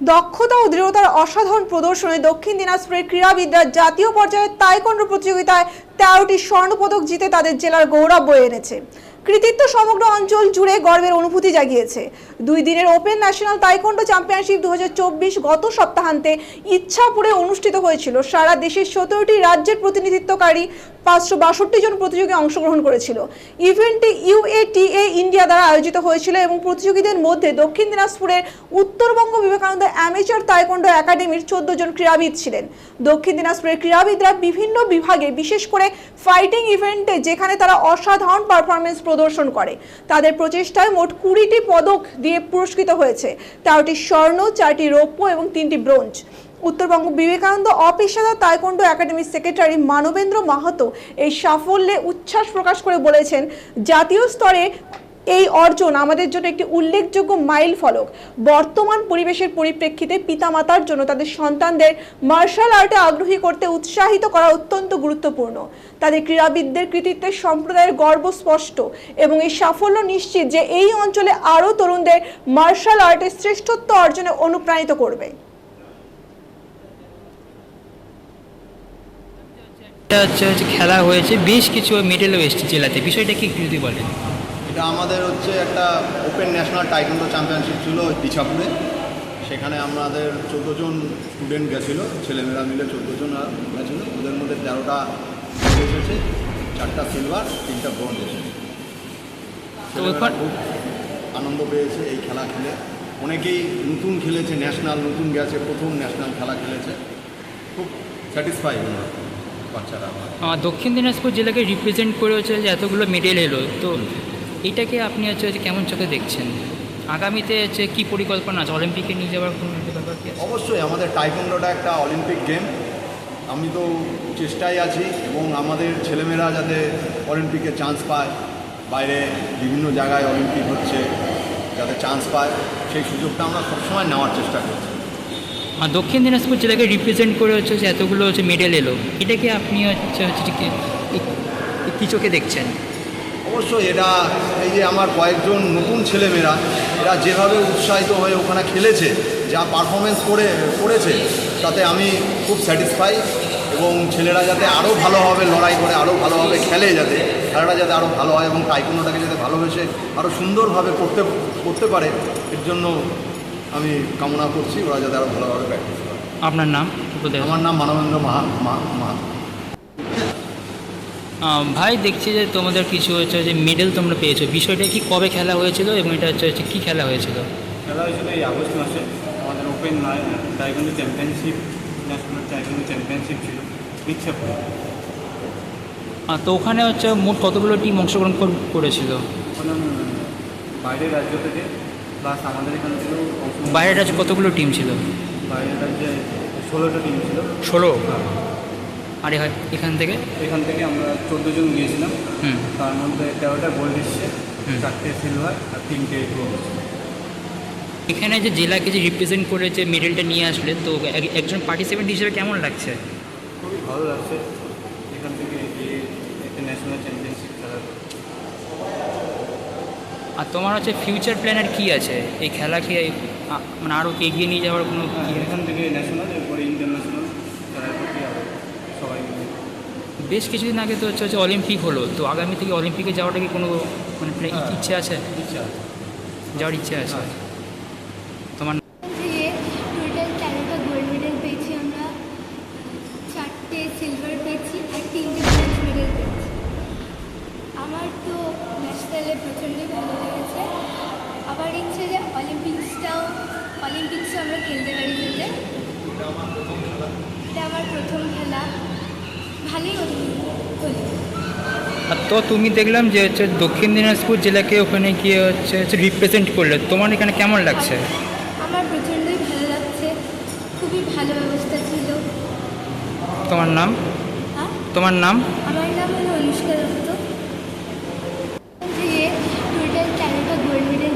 দক্ষতা ও দৃঢ়তার অসাধারণ প্রদর্শনে দক্ষিণ দিনাজপুরের ক্রীড়াবিদরা জাতীয় পর্যায়ে তাইকন্ড প্রতিযোগিতায় তেরোটি স্বর্ণপদক জিতে তাদের জেলার গৌরব বয়ে এনেছে। কৃতিত্ব সমগ্র অঞ্চল জুড়ে গর্বের অনুভূতি জাগিয়েছে। দুই দিনের ওপেন ন্যাশনাল তাইকন্ড চ্যাম্পিয়নশিপ দু হাজার চব্বিশ গত সপ্তাহান্তে ইচ্ছাপুরে অনুষ্ঠিত হয়েছিল। সারা দেশের সতেরোটি রাজ্যের প্রতিনিধিত্বকারী পাঁচশো বাষট্টি জন প্রতিযোগী অংশগ্রহণ করেছিল। ইভেন্টটি ইউএটিএ ইন্ডিয়া দ্বারা আয়োজিত হয়েছিল এবং প্রতিযোগীদের মধ্যে দক্ষিণ দিনাজপুরের উত্তরবঙ্গ বিবেকানন্দ অ্যামেচার তাইকন্ড একাডেমির চোদ্দ জন ক্রীড়াবিদ ছিলেন। দক্ষিণ দিনাজপুরের ক্রীড়াবিদরা বিভিন্ন বিভাগে, বিশেষ করে ফাইটিং ইভেন্টে যেখানে তারা অসাধারণ পারফরমেন্স প্রদর্শন করে। তাদের প্রচেষ্টায় মোট কুড়িটি পদক দিয়ে পুরস্কৃত হয়েছে। তেরোটি স্বর্ণ, চারটি রৌপ্য এবং তিনটি ব্রোঞ্জ। উত্তরবঙ্গ বিবেকানন্দ অপেশাদার তাইকোন্ডো একাডেমির সেক্রেটারি মানবেন্দ্র মাহাতো এই সাফল্যে উচ্ছ্বাস প্রকাশ করে বলেছেন, জাতীয় স্তরে এই অর্জন আমাদের জন্য একটি উল্লেখযোগ্য মাইল ফলক। বর্তমান পরিবেশের পরিপ্রেক্ষিতে পিতামাতার জন্য তাদের সন্তানদের মার্শাল আর্টে আগ্রহী করতে উৎসাহিত করা অত্যন্ত গুরুত্বপূর্ণ। তাদের ক্রীড়াবিদদের কৃতিত্বের সম্প্রদায়ের গর্ব স্পষ্ট এবং এই সাফল্য নিশ্চিত যে এই অঞ্চলে আরও তরুণদের মার্শাল আর্টের শ্রেষ্ঠত্ব অর্জনে অনুপ্রাণিত করবে। হচ্ছে খেলা হয়েছে, বেশ কিছু মেডেলও এসেছে জেলাতে। বিষয়টা কি যদি বলেন। এটা আমাদের হচ্ছে একটা ওপেন ন্যাশনাল টাইকন্ডো চ্যাম্পিয়নশিপ ছিল ইছাপুরে সেখানে আমাদের চোদ্দ জন স্টুডেন্ট গেছিল ছেলেমেয়েরা মিলে চোদ্দ জন গেছিল। ওদের মধ্যে তেরোটা এসেছে চারটা সিলভার তিনটা ব্রোঞ্জ এসেছে। খুব আনন্দ পেয়েছে এই খেলা খেলে। অনেকেই নতুন খেলেছে ন্যাশনাল নতুন গেছে প্রথম ন্যাশনাল খেলা খেলেছে। খুব স্যাটিসফাই বাচ্চারা দক্ষিণ দিনাজপুর জেলাকে রিপ্রেজেন্ট করে হচ্ছে যে এতগুলো মেডেল এলো। তো এটাকে আপনি হচ্ছে কেমন চোখে দেখছেন? আগামীতে হচ্ছে কী পরিকল্পনা আছে? অলিম্পিকে নিয়ে যাওয়ার কোনো ব্যাপার কি অবশ্যই আমাদের টাইকন্ডোটা একটা অলিম্পিক গেম আমি তো চেষ্টায় আছি এবং আমাদের ছেলেমেয়েরা যাতে অলিম্পিকে চান্স পায় বাইরে বিভিন্ন জায়গায় অলিম্পিক হচ্ছে যাতে চান্স পায় সেই সুযোগটা আমরা সবসময় নেওয়ার চেষ্টা করছি। আর দক্ষিণ দিনাজপুর জেলাকে রিপ্রেজেন্ট করে হচ্ছে যে এতগুলো হচ্ছে মেডেল এলো এটাকে আপনি হচ্ছে হচ্ছে কি চোখে দেখছেন? অবশ্যই এটা এই যে আমার কয়েকজন নতুন ছেলেমেয়েরা এরা যেভাবে উৎসাহিত হয়ে ওখানে খেলেছে যা পারফরমেন্স করে করেছে তাতে আমি খুব স্যাটিসফাই এবং ছেলেরা যাতে আরও ভালোভাবে লড়াই করে আরও ভালোভাবে খেলে যাতে খেলাটা যাতে আরও ভালো হয় এবং টাইকুনোটাকে যাতে ভালোবেসে আরও সুন্দরভাবে করতে করতে পারে এর জন্য আমি কামনা করছি ওরা যাতে আরও ভালোভাবে প্র্যাকটিস করে আপনার নাম? আমার নাম মানবেন্দ্র মাহা মা- মা আহ, ভাই দেখছি যে তোমাদের কিছু হচ্ছে যে মেডেল তোমরা পেয়েছ। বিষয়টা কি কবে খেলা হয়েছিল এবং এটা হচ্ছে হচ্ছে কী খেলা হয়েছিল? খেলা হয়েছিল এই আগস্ট মাসে। আমাদের open taekwondo championship national taekwondo championship ছিল আহ, তো ওখানে হচ্ছে মোট কতগুলো টিম অংশগ্রহণ কর- করেছিল? ওখানে বাইরের রাজ্য থেকে প্লাস আমাদের এখান থেকেও অংশগ্রহণ- বাইরের রাজ্যে কতগুলো টিম ছিল? বাইরের রাজ্যে ষোলোটা টিম ছিল। ষোলো? আরে হয় এখান থেকে? এখান থেকে আমরা চোদ্দ জন গিয়েছিলাম। হুম। তার মধ্যে তেরোটা গোল্ড এসছে। চারটে সিলভার আর তিনটে ব্রোঞ্জ এখানে যে জেলাকে যে রিপ্রেজেন্ট করে যে মেডেলটা নিয়ে আসলে তো এক- একজন পার্টিসিপেন্ট হিসেবে কেমন লাগছে? খুবই ভালো লাগছে। এখান থেকে গিয়ে একটা ন্যাশনাল চ্যাম্পিয়নশিপ খেলার। আর তোমার হচ্ছে ফিউচার প্ল্যানের কী আছে? এই খেলাকে মানে আরও এগিয়ে নিয়ে যাওয়ার কোনো এখান থেকে ন্যাশনাল এরপরে ইন্টারন্যাশনাল খেলার প্রতি আরও সবাই মিলে বেশ কিছুদিন আগে তো হচ্ছে হচ্ছে অলিম্পিক হলো তো আগামী থেকে অলিম্পিকে যাওয়াটা কি কোনো মানে হ্যাঁ। ইচ্ছে আছে? ইচ্ছা যাওয়ার ইচ্ছে আছে? তোমার থেকে তো ন্যাশনালে গোল্ড পেয়েছি আমরা চারটে সিলভার পেয়েছি আর তিনটে ব্রোঞ্জ মেডেল পেয়েছি আমার তো ন্যাশনালে প্রচণ্ডই ভালো লেগেছে আবার ইচ্ছে যে অলিম্পিক্সটাও অলিম্পিক্সও আমরা খেলতে পারি যাতে এটা আমার প্রথম খেলা ভালোই হলো হলো আর তো তুমি দেখলাম যে হচ্ছে দক্ষিণ দিনাজপুর জেলাকে ওখানে গিয়ে হচ্ছে হচ্ছে রিপ্রেজেন্ট করলে। তোমার এখানে কেমন লাগছে? আমার প্রচণ্ডই ভালো লাগছে। খুবই ভালো ব্যবস্থা ছিল। তোমার নাম? হ্যাঁ? তোমার নাম? আমার নাম হলো অনুষ্কা